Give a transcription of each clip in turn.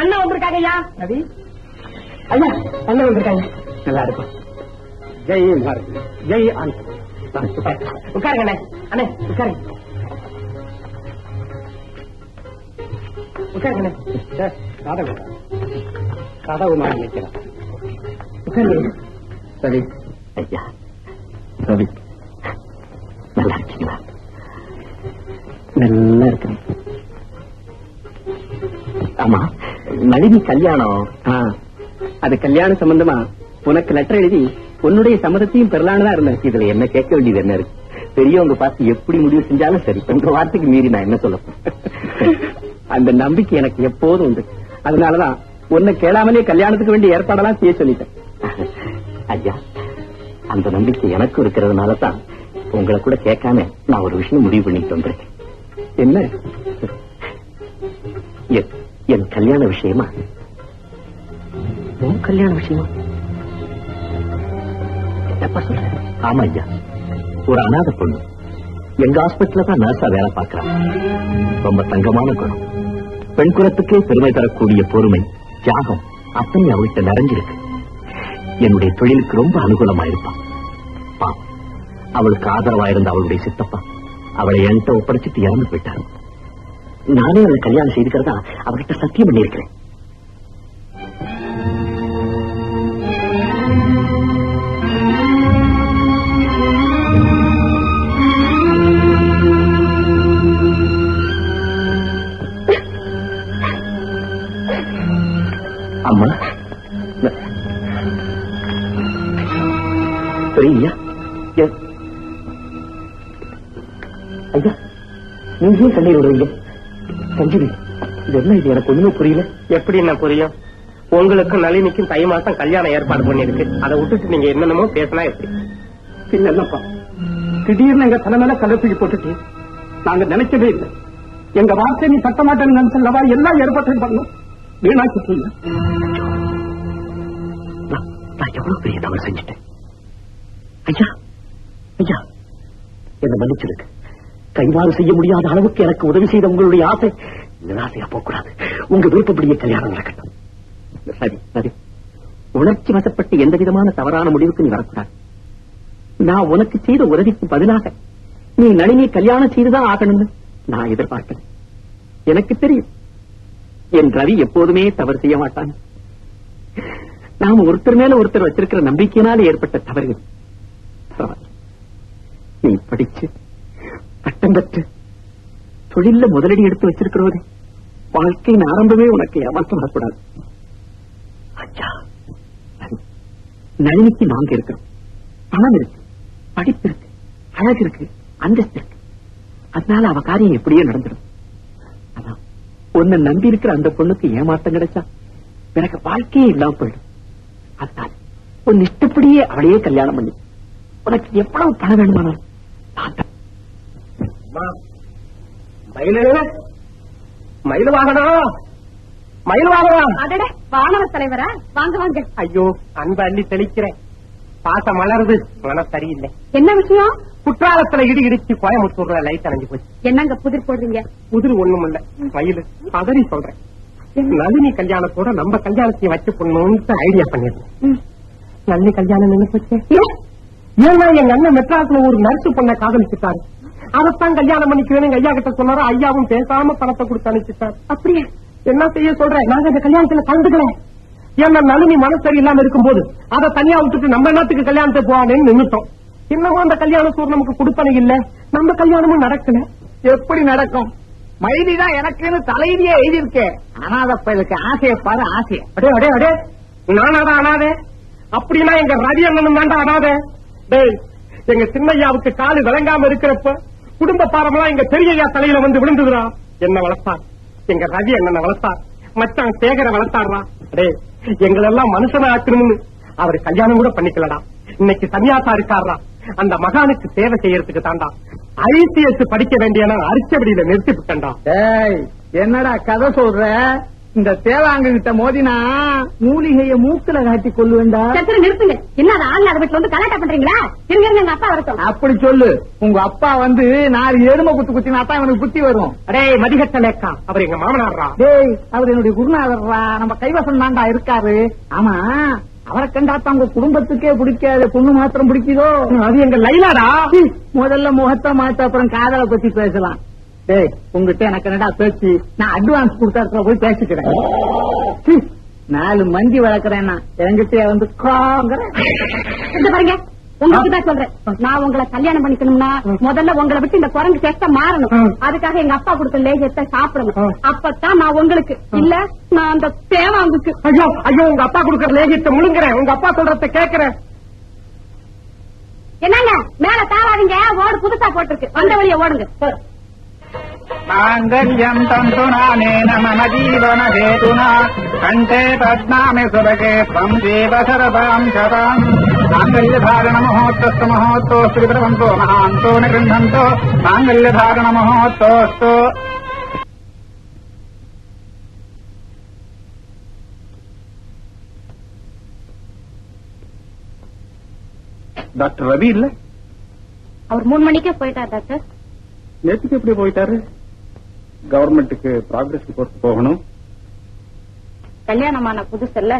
அண்ணா வந்திருக்காங்க ஐயா. ரவி ஐயா அண்ணன் வந்திருக்காங்க. நல்லா இருக்கும் ஜெய் பாரத். ஜெய் ஆனந்த். உட்காருங்க அண்ணே. அண்ணே உட்காருங்க. உட்காருங்க அண்ணே. கதவு கதவு. நான் நினைக்கிறேன் உட்காருங்க. ரவி ஐயா ரவி நல்லா இருக்கீங்களா? நல்லா இருக்கிறேன் ஆமா. நளினி கல்யாணம். அது கல்யாண சம்பந்தமா? உனக்கு லெட்டர் எழுதி உன்னுடைய சம்மதத்தையும் பெறலான்னு தான் இருந்தேன். இதுல என்ன கேட்க வேண்டியது என்ன இருக்கு? பெரியவங்க பார்த்து எப்படி முடிவு செஞ்சாலும் சரி. உங்க வார்த்தைக்கு மீறி நான் என்ன சொல்ல அந்த நம்பிக்கை எனக்கு எப்போதும் உண்டு. அதனாலதான் உன்னை கேளாமலே கல்யாணத்துக்கு வேண்டிய ஏற்பாடெல்லாம் செய்ய சொல்லிட்டேன். ஐயா அந்த நம்பிக்கை எனக்கும் இருக்கிறதுனால தான் உங்களை கூட கேட்காம நான் ஒரு விஷயம் முடிவு பண்ணிட்டு வந்திருக்கேன். என்ன? என்- கல்யாண விஷயமா? உன் கல்யாண விஷயமா? என்னப்பா சொல்ற? ஆமா ஐயா. ஒரு அநாத பொண்ணு. எங்க ஹாஸ்பிட்டல தான் நர்ஸா வேலை பார்க்கறான் ரொம்ப தங்கமான குணம். பெண் குலத்துக்கே பெருமை தரக்கூடிய பொறுமை தியாகம் அத்தனை அவள்கிட்ட நிறைஞ்சிருக்கு. என்னுடைய தொழிலுக்கு ரொம்ப அனுகூலமா இருப்பான் அவளுக்கு ஆதரவா இருந்த அவளுடைய சித்தப்பா அவளை என்கிட்ட ஒப்படைச்சிட்டு இறந்து போயிட்டாரு. நானே அவளை கல்யாணம் செய்துக்கிறதா அவர்கிட்ட சத்தியம் பண்ணியிருக்கிறேன். அம்மா பெரிய ஐயா நீங்க கண்ணீர் விடுவீங்க. சஞ்சீவி இது என்ன இது? எனக்கு ஒண்ணுமே புரியல. எப்படி என்ன புரியும்? உங்களுக்கும் நளினிக்கும் தை மாசம் கல்யாணம் ஏற்பாடு பண்ணிருக்கு அதை விட்டுட்டு நீங்க என்னென்னமோ பேசினா எப்படி? பின்ன என்னப்பா? திடீர்னு எங்க தலைமையில கலப்பிக்கு போட்டுட்டு நாங்க நினைக்கவே இல்லை. எங்க வார்த்தை நீ தட்ட மாட்டேன்னு நினைச்சல்லவா எல்லாம் ஏற்பாட்டையும் பண்ணும் வீணாக்கிட்டீங்க நான் நான் எவ்வளவு பெரிய தவறு செஞ்சுட்டேன்? ஐயா ஐயா என்ன மன்னிச்சிருக்கு கைவாறு செய்ய முடியாத அளவுக்கு எனக்கு உதவி செய்த உங்களுடைய ஆசை. நிராசையா போகக்கூடாது. உங்க விருப்பப்படியே கல்யாணம் நடக்கட்டும். சரி சரி. உணர்ச்சி வசப்பட்டு எந்த விதமான தவறான முடிவுக்கு நீ வரக்கூடாது. நான் உனக்கு செய்த உதவிக்கு பதிலாக நீ நளினி கல்யாணம் செய்துதான் ஆகணும்னு நான் எதிர்பார்க்கிறேன் எனக்கு தெரியும். என் ரவி எப்போதுமே தவறு செய்ய மாட்டான். நாம ஒருத்தர் மேல ஒருத்தர் வச்சிருக்கிற நம்பிக்கையினால ஏற்பட்ட தவறு நீ இப்படி பட்டம் தொழில முதலடி எடுத்து வச்சிருக்கிறவரே. வாழ்க்கையின் ஆரம்பமே உனக்கு ஏமாற்றம் வரக்கூடாது அச்சா நளினிக்கு நாங்க இருக்கிறோம். பணம் இருக்கு படிப்பு இருக்கு அழகு இருக்கு அந்தஸ்து இருக்கு. அதனால அவ காரியம் எப்படியோ நடந்துடும். அதான் உன்னை நம்பி இருக்கிற அந்த பொண்ணுக்கு ஏமாற்றம் கிடைச்சா எனக்கு வாழ்க்கையே இல்லாம போயிடும். அதனால உன் இஷ்டப்படியே அவளையே கல்யாணம் பண்ணி. உனக்கு எவ்வளவு பணம் வேணுமானாலும் நான் தரேன். மயிலு மயில் வாகனம் மயில் அடட வானவ தலைவரா? வாங்க வாங்க. ஐயோ அன்பு அள்ளி தெளிக்கிறேன். பாசம் மலருது. மனம் சரியில்லை. என்ன விஷயம்? குற்றாலத்துல இடி இடிச்சு கோயம்புத்தூர்ல லைட் அணைஞ்சு போச்சு. என்னங்க புதிர் போடுறீங்க? புதிர் ஒண்ணும் இல்ல மயில் பதறி சொல்றேன். நளினி கல்யாணத்தோட நம்ம கல்யாணத்தையும் வச்சு பண்ணணும்னு ஐடியா பண்ணிருந்தேன். நளினி கல்யாணம் நின்னு போச்சு? ஏன்? ஏன்னா எங்க அண்ணன் மெட்ராஸ்ல ஒரு நர்ஸ் பொண்ணை காதலிச்சுட்டாரு. அதைத்தான் கல்யாணம் பண்ணிக்கிறேன் ஐயா கிட்ட சொன்னாரு? ஐயாவும் பேசாம பணத்தை கொடுத்து அனுப்பிச்சிட்டாரு. அப்படியே என்ன செய்ய சொல்றேன் நாங்க இந்த கல்யாணத்துல கலந்துக்கல. ஏன்னா நளினி மனசு இல்லாம இருக்கும்போது அதை தனியா விட்டுட்டு நம்ம என்னத்துக்கு கல்யாணத்தை போவானேன்னு நின்றுட்டோம் இன்னமும் அந்த கல்யாணத்தோடு நமக்கு கொடுப்பனை இல்ல. நம்ம கல்யாணமும் நடக்கல. எப்படி நடக்கும்? மைதி தான் எனக்குன்னு தலைவியே எழுதியிருக்கேன் அனாதப்ப இதுக்கு ஆசையை பாரு ஆசைய. அடே அடே அடே. நானாதான் அனாதே. அப்படின்னா எங்க ரவி அண்ணனும் தாண்டா அனாதே. டேய் எங்க சின்னையாவுக்கு காலு விளங்காம இருக்கிறப்ப குடும்ப பாரமெல்லாம் எங்க பெரியயா தலையில வந்து விழுந்துதுரா என்ன வளர்த்தார்? எங்க ரவி என்ன வளர்த்தார். மச்சான் சேகர வளர்த்தாரா அடே எங்களெல்லாம் மனுஷனா ஆக்கணும்னு அவர் கல்யாணம் கூட பண்ணிக்கலடா. இன்னைக்கு சன்னியாசா இருக்காரா அந்த மகானுக்கு சேவை செய்யறதுக்கு தாண்டா. ஐசிஎஸ் படிக்க வேண்டிய நான் அரிச்சபடியில நிறுத்தி விட்டேன்டா என்னடா கதை சொல்ற? இந்த தேவாங்க கிட்ட மோதினா மூலிகைய மூக்குல காட்டி கொள்ளுவேண்டா. சத்திரம் நிறுத்துங்க. என்ன ஆள் அது வந்து கலாட்டா பண்றீங்களா? இருங்க எங்க அப்பா வரட்டும். அப்படி சொல்லு. உங்க அப்பா வந்து நாலு எருமை குத்து குத்தினா தான் இவனுக்கு புத்தி வரும். அடே மதிகட்ட லேக்கா. அவர் எங்க மாமனார்ரா? டேய் அவர் என்னுடைய குருநாதர்ரா. நம்ம கைவசம் தாண்டா இருக்காரு. ஆமா அவரை கண்டாத்தான் உங்க குடும்பத்துக்கே பிடிக்காது. பொண்ணு மாத்திரம் பிடிக்குதோ? அது எங்க லைலாடா? முதல்ல முகத்தை மாத்த அப்புறம் காதலை பத்தி பேசலாம். டேய் உங்ககிட்ட எனக்கு என்னடா பேச்சு? நான் அட்வான்ஸ் கொடுத்தா போய் பேசிக்கிறேன். நாலு மந்தி வளர்க்கறேன்னா என்கிட்ட வந்து பாருங்க உங்களுக்கு தான் சொல்றேன். நான் உங்களை கல்யாணம் பண்ணிக்கணும்னா முதல்ல உங்களை விட்டு இந்த குரங்கு சேஷ்ட மாறணும். அதுக்காக எங்க அப்பா கொடுத்த லேகியத்தை சாப்பிடணும். அப்பதான் நான் உங்களுக்கு இல்ல நான் அந்த தேவாங்குக்கு. ஐயோ ஐயோ உங்க அப்பா கொடுக்கற லேகியத்தை முழுங்குறேன். உங்க அப்பா சொல்றத கேக்குறேன் என்னங்க மேல தாளாதீங்க ஓடு புதுசா போட்டிருக்கு. வந்த வழிய ஓடுங்க. माङ्गल्यम् तन्तुनानेन मम जीवन हेतुना कण्ठे पद्मामि सुभगे त्वम् जीव शरदाम् शताम् माङ्गल्यधारणमहोत्तस्तु महोत्तोऽस्तु विप्रवन्तो महान्तो न गृह्णन्तो माङ्गल्यधारणमहोत्तोऽस्तु டாக்டர் ரவி இல்ல அவர் மூணு மணிக்கே போயிட்டார் டாக்டர் நேற்றுக்கு எப்படி போயிட்டாரு? கவர்மெண்ட்டுக்கு ப்ராக்ரஸ் ரிப்போர்ட் போகணும். கல்யாணமான புதுசு இல்ல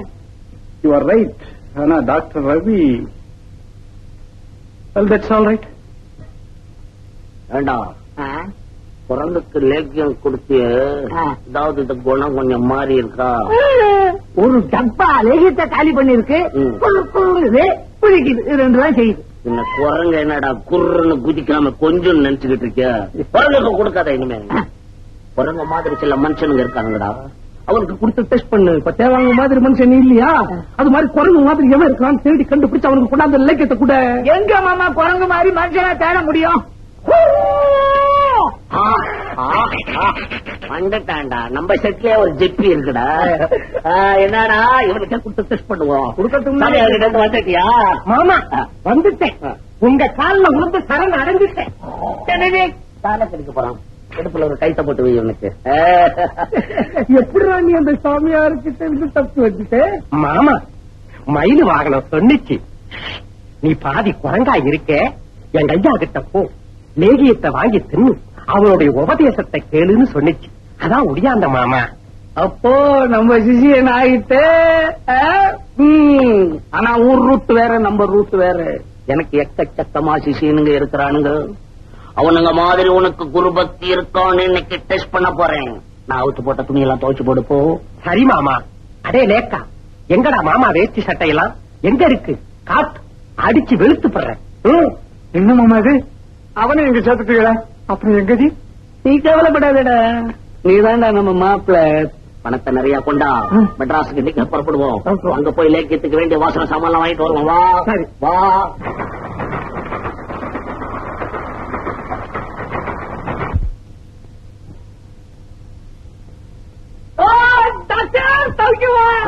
யூ ஆர் ரைட் ஆனா doctor Ravi well that's all right வேண்டாம் குரங்குக்கு லேக்கியம் கொடுத்து ஏதாவது இந்த குணம் கொஞ்சம் மாறி இருக்கா? ஒரு டப்பா லேகியத்தை காலி பண்ணிருக்கு. குளிக்குது. இது ரெண்டு தான் செய்யுது. இந்த குரங்கு என்னடா குர்ன்னு குதிக்காம கொஞ்சம் நினைச்சுக்கிட்டு இருக்கியா? குரங்குக்கு கொடுக்காத இனிமே. குரங்கு மாதிரி சில மனுஷனுங்க இருக்காங்கடா. அவனுக்கு கொடுத்து டெஸ்ட் பண்ணு. இப்ப தேவாங்க மாதிரி மனுஷன் இல்லையா? அது மாதிரி குரங்கு மாதிரி எவன் இருக்கான் தேடி கண்டுபிடிச்சு அவனுக்கு கொண்டாந்து லேக்கியத்தை கூட. எங்க மாமா குரங்கு மாதிரி மனுஷனா தேட முடியும். வந்துட்டான்டா. நம்ம செட்லயே ஒரு ஜெப்பி இருக்குடா. என்னடா இவனுக்கு கொடுத்து டெஸ்ட் பண்ணுவோம். இருந்து வந்துட்டியா? மாமா வந்துட்டேன். உங்க கால்ல விழுந்து சரண் அடைஞ்சிட்டேன். தானே கிடைக்க போறான். இடுப்புல ஒரு கைத்த போட்டு வை இவனுக்கு. எப்படி நீ அந்த சாமியாருக்கு தெரிஞ்சு தப்பு வச்சுட்டு மாமா மயில் வாகனம் சொன்னிச்சு. நீ பாதி குரங்கா இருக்க என் ஐயா கிட்ட போ. லேகியத்தை வாங்கி தின்னு. அவனுடைய உபதேசத்தை கேளுன்னு சொன்னிச்சு. அதான் ஒடியாந்த மாமா. அப்போ நம்ம சிசியன் ஆயிட்டு ஆ? ம். ஆனா ஊர் ரூட் வேற நம்ம ரூட் வேற. எனக்கு எக்கச்சக்கமா சிசியனுங்க இருக்கிறானுங்க. அவனுங்க மாதிரி உனக்கு குரு பக்தி இருக்கான்னு இன்னைக்கு டெஸ்ட் பண்ண போறேன். நான் அவுத்து போட்ட துணியெல்லாம் துவைச்சு போடு போ. சரி மாமா. அடே லேக்கா எங்கடா மாமா வேஷ்டி சட்டையெல்லாம்? எங்க இருக்கு? காட்டு அடிச்சு வெளுத்து போடுறேன். என்ன மாமா இது? அவனை எங்க சேர்த்துட்டீங்களா? அப்புறம் எங்கடி? நீ கவலைப்படாதடா. நீதான்டா நம்ம மாப்பிள்ள பணத்தை நிறைய கொண்டா மெட்ராஸுக்கு இன்னைக்கு புறப்படுவோம். அங்க போய் லேக்கியத்துக்கு வேண்டிய வாசன சாமான் வாங்கிட்டு வருவோம். வா. வா.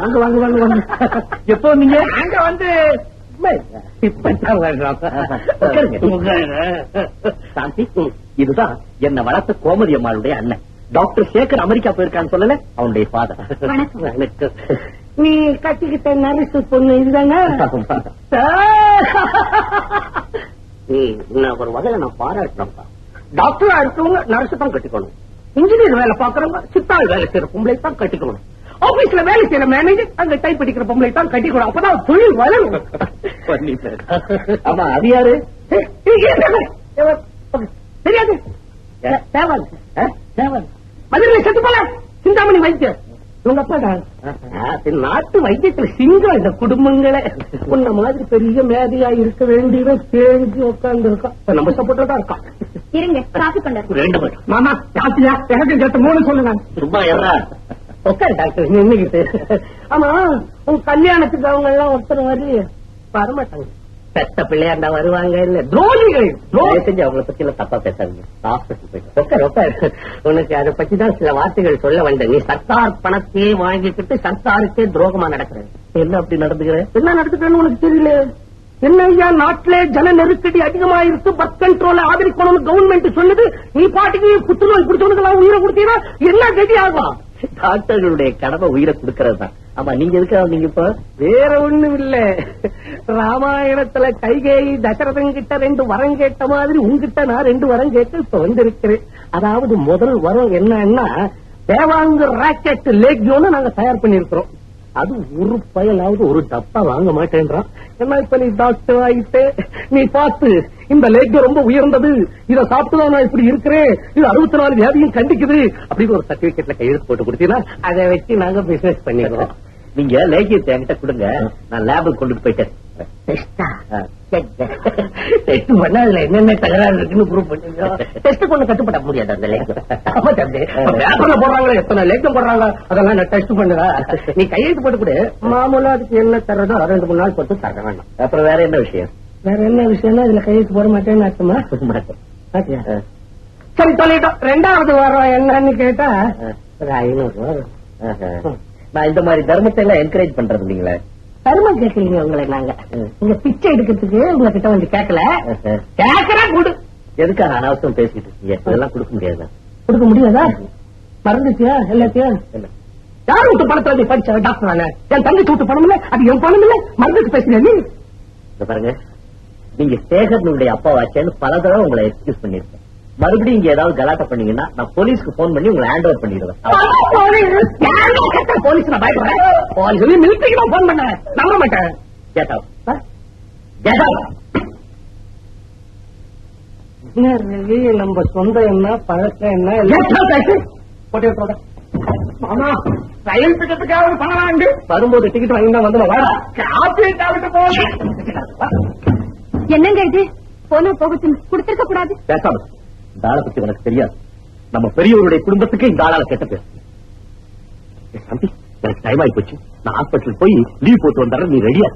வாங்க வாங்க வாங்க வாங்க. எப்போ நீங்க அங்க வந்து. உட்காருங்க. சாந்தி. இதுதான் என்ன வளர்த்த கோமதி அம்மாளுடைய அண்ணன் டாக்டர் சேகர் அமெரிக்கா போயிருக்கான்னு சொல்லல அவனுடைய ஃபாதர் வணக்கம். நீ கட்டிக்கிட்ட நரிசு பொண்ணு இதுதானே ஒரு வகையில நான் பாராட்டுறேன்ப்பா டாக்டரா இருக்கவங்க நர்ஸ் தான் கட்டிக்கணும் இன்ஜினியர் வேலை பாக்குறவங்க சித்தாள் வேலை செய்யற பொம்பளை தான் கட்டிக்கணும் ஆபீஸ்ல வேலை செய்யற மேனேஜர் அங்க டைப் அடிக்கிற பொம்பளை தான் கட்டிக்கணும் அப்பதான் தொழில் வளரும் ஆமா அது யாரு தெரியாது. யார்? தேவன். தேவன். மதுரையில செத்து போல. சிந்தாமணி வைத்தியர். உங்க அப்பா நாட்டு வைத்தியத்துல சிங்கம் இந்த குடும்பங்களே. உன்ன மாதிரி பெரிய மேதையா இருக்க வேண்டியவன் தேங்கி உட்கார்ந்து இருக்கான் நம்ம சப்போர்ட்ல தான் இருக்கான். இருங்க காஃபி கொண்டாரு ரெண்டு பேரும் மாமா ஜாத்தியா எனக்கு சேர்த்து மூணு சொல்லுங்க. சும்மா உட்காரு டாக்டர். நின்னுகிட்டு ஆமா உன் கல்யாணத்துக்கு அவங்க எல்லாம் ஒருத்தர் வரலையே வரமாட்டாங்க. பெத்த பிள்ளையா இருந்தா வருவாங்க இல்ல துரோகிகள் தயவு செஞ்சு அவங்கள பத்தி எல்லாம் தப்பா பேசாதீங்க. ஹாஸ்பிட்டல் போயிட்டு உனக்கு அதை பத்தி தான் சில வார்த்தைகள் சொல்ல வந்தேன். நீ சர்க்கார் பணத்தையே வாங்கிக்கிட்டு சர்க்காருக்கே துரோகமா நடக்கிற. என்ன அப்படி நடந்துக்கிற? என்ன நடக்குதுன்னு உனக்கு தெரியல? என்ன ஐயா நாட்டிலே ஜன நெருக்கடி அதிகமா இருக்கு பர்த் கண்ட்ரோல ஆதரிக்கணும்னு கவர்மெண்ட் சொல்லுது நீ பாட்டுக்கு புத்துநோய் பிடிச்சவனுக்கு எல்லாம் உயிரை கொடுத்தீங்கன்னா என்ன கதி ஆகும்? டாக்டர்களுடைய கடமை உயிரை கொடுக்கறது தான். ஆமா நீங்க இருக்கா நீங்க இப்ப? வேற ஒண்ணும் இல்ல. ராமாயணத்துல கைகேயி தசரதன் கிட்ட ரெண்டு வரம் கேட்ட மாதிரி உங்ககிட்ட நான் ரெண்டு வரம் கேட்டு இப்ப வந்திருக்கிறேன். அதாவது முதல் வரம் என்னன்னா தேவாங்கு ராக்கெட் லேக்யோன்னு நாங்க தயார் பண்ணிருக்கிறோம் அது ஒரு பயலாவது ஒரு டப்பா வாங்க மாட்டேன்றான். என்ன இப்ப நீ டாக்டர் ஆயிட்டு? நீ பார்த்து இந்த லேக் ரொம்ப உயர்ந்தது. இத சாப்பிட்டுதான் நான் இப்படி இருக்கிறேன். இது அறுபத்தி நாலு வியாதியும் கண்டிக்குது. அப்படின்னு ஒரு சர்டிபிகேட்ல கையெழுத்து போட்டு கொடுத்தீங்கன்னா அதை வச்சு நாங்க பிசினஸ் பண்ணிடுறோம் நீங்க லேக்கியத்தை என்கிட்ட கொடுங்க. நான் லேபுக்கு கொண்டு போயிட்டேன். டெஸ்ட் பண்ணா அதுல என்னென்ன தகராறு இருக்குன்னு ப்ரூவ் பண்ணுங்க டெஸ்ட் பண்ண கட்டுப்பட முடியாது அந்த லேக்கம் ஆமா தம்பி. பேப்பர்ல போடுறாங்களே எத்தனை லேக்கம் போடுறாங்க? அதெல்லாம் நான் டெஸ்ட் பண்ணுதா நீ கையெழுத்து போட்டு கொடு. மாமூலா அதுக்கு என்ன தர்றதோ ரெண்டு மூணு நாள் போட்டு தர வேண்டாம் அப்புறம் வேற என்ன விஷயம்? வேற என்ன விஷயம்னா இதுல கையெழுத்து போட மாட்டேன்னு அர்த்தமா? பாத்தியா? சரி சொல்லிட்டோம். ரெண்டாவது வாரம் என்னன்னு கேட்டா ஒரு ஐநூறு ரூபா வரும். ஆஹா. நான் இந்த மாதிரி தர்மத்தை எல்லாம் என்கரேஜ் பண்றது இல்லீங்களே? தருமம் கேட்கலீங்க உங்களை நாங்க. ம். நீங்க பிச்சை எடுக்கிறதுக்கு உங்ககிட்ட வந்து கேட்கல. கேட்கறா கொடு. எதுக்காக அனாவசியம் பேசிட்டு இருக்கீங்க? இதெல்லாம் கொடுக்க முடியாது? கொடுக்க முடியாதா? மறந்துச்சியா எல்லாத்தையும்? யார் விட்டு பணத்துல நீ படிச்ச டாக்டர் தானே என் தங்கச்சி விட்டு பணம் இல்ல அது என் பணம் இல்ல. மறந்துட்டு பேசுறேன் நீ? பாருங்க. நீங்க சேகரனுடைய அப்பாவாச்சேன்னு பல தடவை உங்களை எக்ஸ்கியூஸ் பண்ணிருக்கேன் மறுபடியும் இங்க ஏதாவது கலாட்டா பண்ணீங்கன்னா நான் போலீஸ்க்கு போன் பண்ணி உங்களை ஹேண்ட் ஓவர் பண்ணிடுவேன். போலீஸ் நான் பயப்படுறேன். போலீஸ் மிலிட்டரிக்கு நான் போன் பண்ணேன். நம்ப மாட்டேன். என்ன ரவி, நம்ம சொந்தம் என்ன பழக்கம் என்ன. ஆமா ரயில் டிக்கெட்டுக்காவது பண்ணலாங்க வரும்போது டிக்கெட் வாங்கி வந்து வாடா காப்பி சாப்பிட்டு போங்க என்னங்க இது? போன போகட்டும். கொடுத்திருக்க கூடாது. பேசாம இந்த ஆளை பத்தி உனக்கு தெரியாது. நம்ம பெரியவருடைய குடும்பத்துக்கு இந்த ஆளால கெட்ட பேர். சாந்தி எனக்கு டைம் ஆகி போச்சு. நான் ஹாஸ்பிட்டல் போய் லீவ் போட்டு வந்தார நீ ரெடியா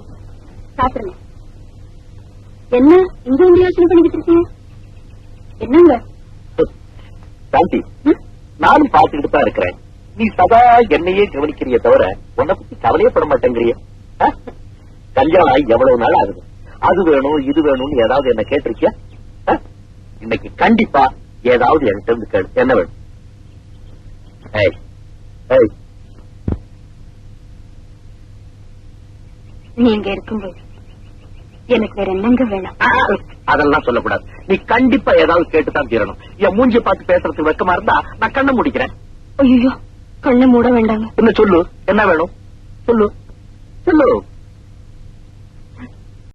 என்ன? இங்க யோசனை பண்ணிக்கிட்டு இருக்கீங்க? என்னங்க? சாந்தி? நானும் பார்த்துக்கிட்டு தான் இருக்கிறேன். நீ சதா என்னையே கவனிக்கிறிய தவிர உன்னை பத்தி கவலையே பட மாட்டேங்கிறிய? கல்யாணம் ஆகி எவ்வளவு நாள் ஆகுது? அது வேணும் இது வேணும்னு ஏதாவது என்ன கேட்டிருக்கியா? இன்னைக்கு கண்டிப்பா ஏதாவது என்கிட்ட இருந்து கேளு என்ன வேணும்? ஏய் ஏய். நீங்க இருக்கும்போது எனக்கு வேற என்னங்க வேணும்? அதெல்லாம் சொல்லக்கூடாது. நீ கண்டிப்பா ஏதாவது கேட்டுதான் தீரணும். என் மூஞ்சி பார்த்து பேசுறதுக்கு வெக்கமா இருந்தா நான் கண்ணை முடிக்கிறேன். ஐயோ கண்ணை மூட வேண்டாங்க. என்ன சொல்லு? என்ன வேணும்? சொல்லு. சொல்லு.